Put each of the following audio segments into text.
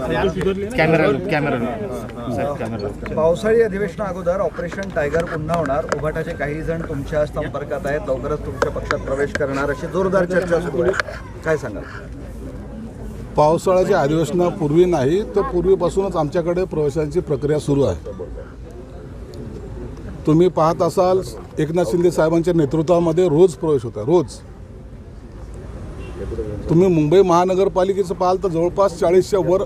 Camera camera साहेब camera पावसाळी अधिवेशना अगोदर operation tiger पुन्हा होणार. उभाटाचे काही जण तुमच्या संपर्कात आहेत. लवकरच तुमच्या पक्षात प्रवेश करणार अशी जोरदार चर्चा सुरू आहे. काय सांगाल? पावसाळ्याच्या अधिवेशनापूर्वी नाही तर पूर्वीपासूनच आमच्याकडे प्रवेशांची प्रक्रिया सुरू आहे. तुम्ही पाहत असाल एकनाथ शिंदे साहेबांच्या नेतृत्वामध्ये रोज प्रवेश होता रोज. तुम्ही मुंबई महानगरपालिकेचं पाहाल तर जवळपास चाळीसच्या वर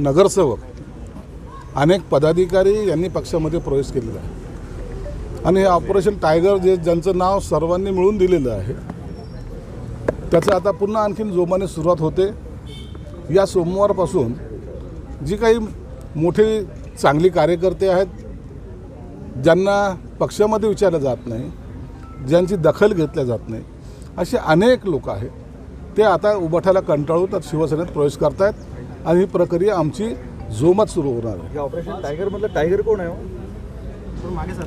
नगरसेवक अनेक पदाधिकारी यांनी पक्षामध्ये प्रवेश केलेला आहे. आणि हे ऑपरेशन टायगर जे ज्यांचं नाव सर्वांनी मिळून दिलेलं आहे त्याचं आता पुन्हा आणखीन जोमाने सुरुवात होते. या सोमवारपासून जी काही मोठे चांगली कार्यकर्ते आहेत ज्यांना पक्षामध्ये विचारलं जात नाही ज्यांची दखल घेतल्या जात नाही असे अनेक लोक आहेत. ते आता उभाठाला कंटाळून तर शिवसेनेत प्रवेश करतायत. आणि ही प्रक्रिया आमची जोमात सुरू होणार आहे. हे ऑपरेशन टायगर मधलं टायगर कोण आहे हो?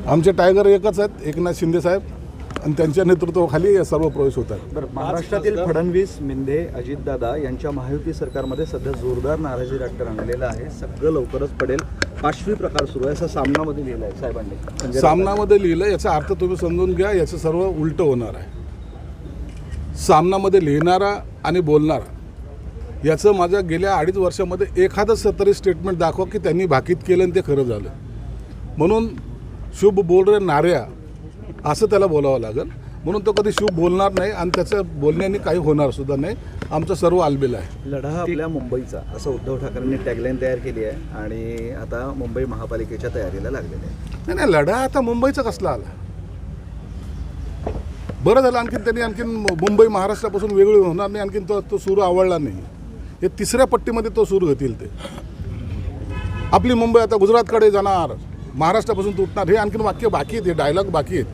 आमचे टायगर एकच आहेत एकनाथ शिंदे साहेब आणि त्यांच्या नेतृत्वाखाली हे सर्व प्रवेश होत आहेत. बरं महाराष्ट्रातील फडणवीस मिंदे अजितदादा यांच्या महायुती सरकारमध्ये सध्या जोरदार नाराजी रंगलेलं आहे. सगळं लवकरच पडेल. पाचवी प्रकार सुरू आहे असं सामनामध्ये लिहिलं आहे साहेबांनी संजय सामनामध्ये लिहिलं याचा अर्थ तुम्ही समजून घ्या याचं सर्व उलटं होणार आहे. सामनामध्ये लिहिणारा आणि बोलणारा याचं माझ्या गेल्या अडीच वर्षामध्ये एखादं तरी स्टेटमेंट दाखवा की त्यांनी भाकीत केलं आणि ते खरं झालं. म्हणून शुभ बोल रे नाऱ्या असं त्याला बोलावं लागेल. म्हणून तो कधी शुभ बोलणार नाही आणि त्याचं बोलण्याने काही होणार सुद्धा नाही. आमचं सर्व आलबेल आहे. लढा आपल्या मुंबईचा असं उद्धव ठाकरेंनी टॅगलाईन तयार केली आहे आणि आता मुंबई महापालिकेच्या तयारीला लागलेले आहे. नाही नाही लढा आता मुंबईचा कसला आला? बरं झालं आणखीन त्यांनी आणखीन मुंबई महाराष्ट्रापासून वेगळी होणार नाही आणखीन तो तो सूर आवडला नाही. हे तिसऱ्या पट्टीमध्ये तो सूर घेतील ते. आपली मुंबई आता गुजरातकडे जाणार. महाराष्ट्रापासून तुटणार हे आणखीन वाक्य बाकी आहेत हे डायलॉग बाकी आहेत.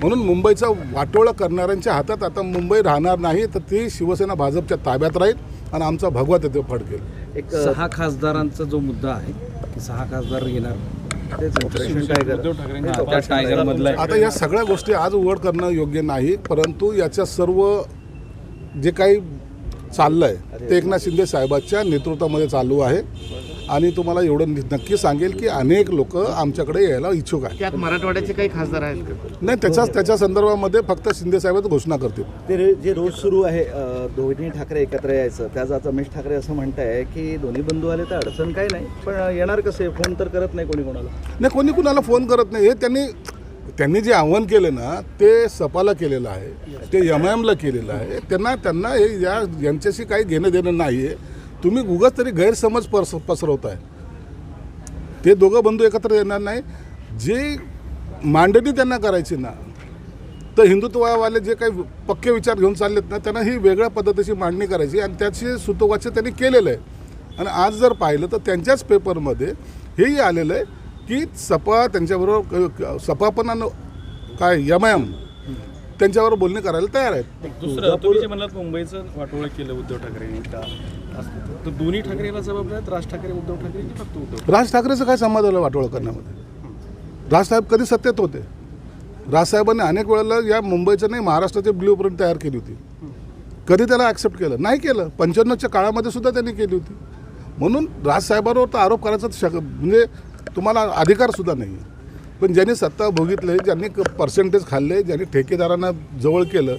म्हणून मुंबईचा वाटोळा करणाऱ्यांच्या हातात आता मुंबई राहणार नाही तर ती शिवसेना भाजपच्या ताब्यात राहील आणि आमचा भगवा तिथे फडकेल. एक सहा खासदारांचा जो मुद्दा आहे की सहा खासदार येणार आता या सगळ्या गोष्टी आज उघड करणं योग्य नाही परंतु याच्या सर्व जे काही चाललं आहे ते एकनाथ शिंदे साहेबांच्या नेतृत्वामध्ये चालू आहे. आणि तुम्हाला एवढं नक्की सांगेल की अनेक लोक आमच्याकडे यायला इच्छुक आहेत. त्यात मराठवाड्याचे काही खासदार आहेत का? नाही त्याच्याच त्याच्या संदर्भामध्ये फक्त शिंदे साहेबच घोषणा करतील. ते रे- जे रोज सुरू आहे अ, दोन्ही ठाकरे एकत्र यायचं त्याच आता रमेश ठाकरे असं म्हणताय की दोन्ही बंधू आले तर अडचण काही नाही पण येणार कसे? फोन तर करत नाही कोणी कोणाला. नाही कोणी कुणाला फोन करत नाही. हे त्यांनी त्यांनी जे आव्हान केलं ना ते सपाला केलेलं आहे ते एम एमला केलेलं आहे. त्यांना त्यांना हे या यांच्याशी काही घेणं देणं नाही आहे तुम्ही उगाच तरी गैरसमज पस पसरवत आहे ते दोघं बंधू एकत्र येणार नाही. जे मांडणी त्यांना करायची ना तर हिंदुत्ववाले जे काही पक्के विचार घेऊन चाललेत ना त्यांना ही वेगळ्या पद्धतीची मांडणी करायची आणि त्याची सुतोवाच त्यांनी केलेलं आहे. आणि आज जर पाहिलं तर त्यांच्याच पेपरमध्ये हेही आलेलं आहे की सपा त्यांच्याबरोबर क- क- सपा पण आणि काय यम एम त्यांच्यावर बोलणी करायला तयार आहेत. दुसरं तुम्ही जे म्हणलात मुंबईचं वाटोळं केलं उद्धव ठाकरेंनी तर दोन्ही ठाकरेला जबाबदार राज ठाकरे उद्धव ठाकरे फक्त उद्धव राज ठाकरेचं काय संबंध आलं वाटोळं करण्यामध्ये? राजसाहेब कधी सत्तेत होते? राजसाहेबांनी अनेक वेळेला या मुंबईचं नाही महाराष्ट्राची ब्ल्यू प्रिंट तयार केली होती. कधी त्याला ॲक्सेप्ट केलं? नाही केलं. पंच्याण्णवच्या काळामध्ये सुद्धा त्यांनी केली होती. म्हणून राजसाहेबांवर तर आरोप करायचा शक म्हणजे तुम्हाला अधिकारसुद्धा नाही. आहे पण ज्यांनी सत्ता भोगितले ज्यांनी पर्सेंटेज खाल्ले ज्यांनी ठेकेदारांना जवळ केलं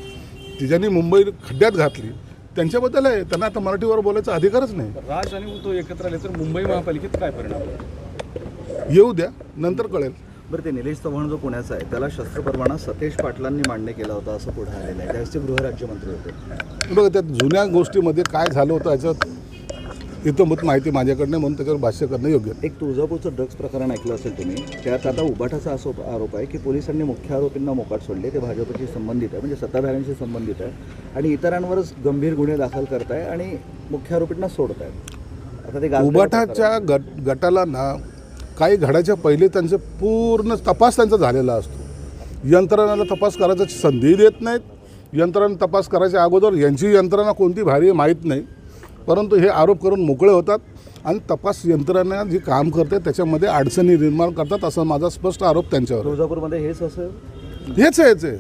ती ज्यांनी मुंबई खड्ड्यात घातली त्यांच्याबद्दल आहे. त्यांना आता मराठीवर बोलायचा अधिकारच नाही. राज आणि उद्धव एकत्र आले तर मुंबई महापालिकेत काय परिणाम होईल? येऊ द्या नंतर कळेल. बरं ते निलेश चव्हाण जो पुण्याचा आहे त्याला शस्त्र परवाना सतेज पाटलांनी मान्य केला होता असं पुढे आलेलं आहे. त्यावेळेस ते गृहराज्यमंत्री होते. बघा त्या जुन्या गोष्टीमध्ये काय झालं होतं याच्यात इथंभूत माहिती माझ्याकडनं आहे, म्हणून त्याच्यावर भाष्य करणं योग्य. एक तुळजापूरचं ड्रग्ज प्रकरण ऐकलं असेल तुम्ही त्यात आता उबाठाचा असो आरोप आहे की पोलिसांनी मुख्य आरोपींना मोकाट सोडले ते भाजपशी संबंधित आहे म्हणजे सत्ताधाऱ्यांशी संबंधित आहे आणि इतरांवरच गंभीर गुन्हे दाखल करताय आणि मुख्य आरोपींना सोडत आहेत आता ते उबाठाच्या गट गटाला ना काही घडायच्या पहिले त्यांचे पूर्ण तपास त्यांचा झालेला असतो. यंत्रणाला तपास करायचा संधी देत नाहीत. यंत्रणा तपास करायच्या अगोदर यांची यंत्रणा कोणती भारी आहे माहीत नाही. परंतु हे आरोप करून मोकळे होतात आणि तपास यंत्रणा जी काम करते त्याच्यामध्ये अडचणी निर्माण करतात असा माझा स्पष्ट आरोप त्यांच्यावर. तुळजापूरमध्ये हेच असं हेच आहे हेच आहे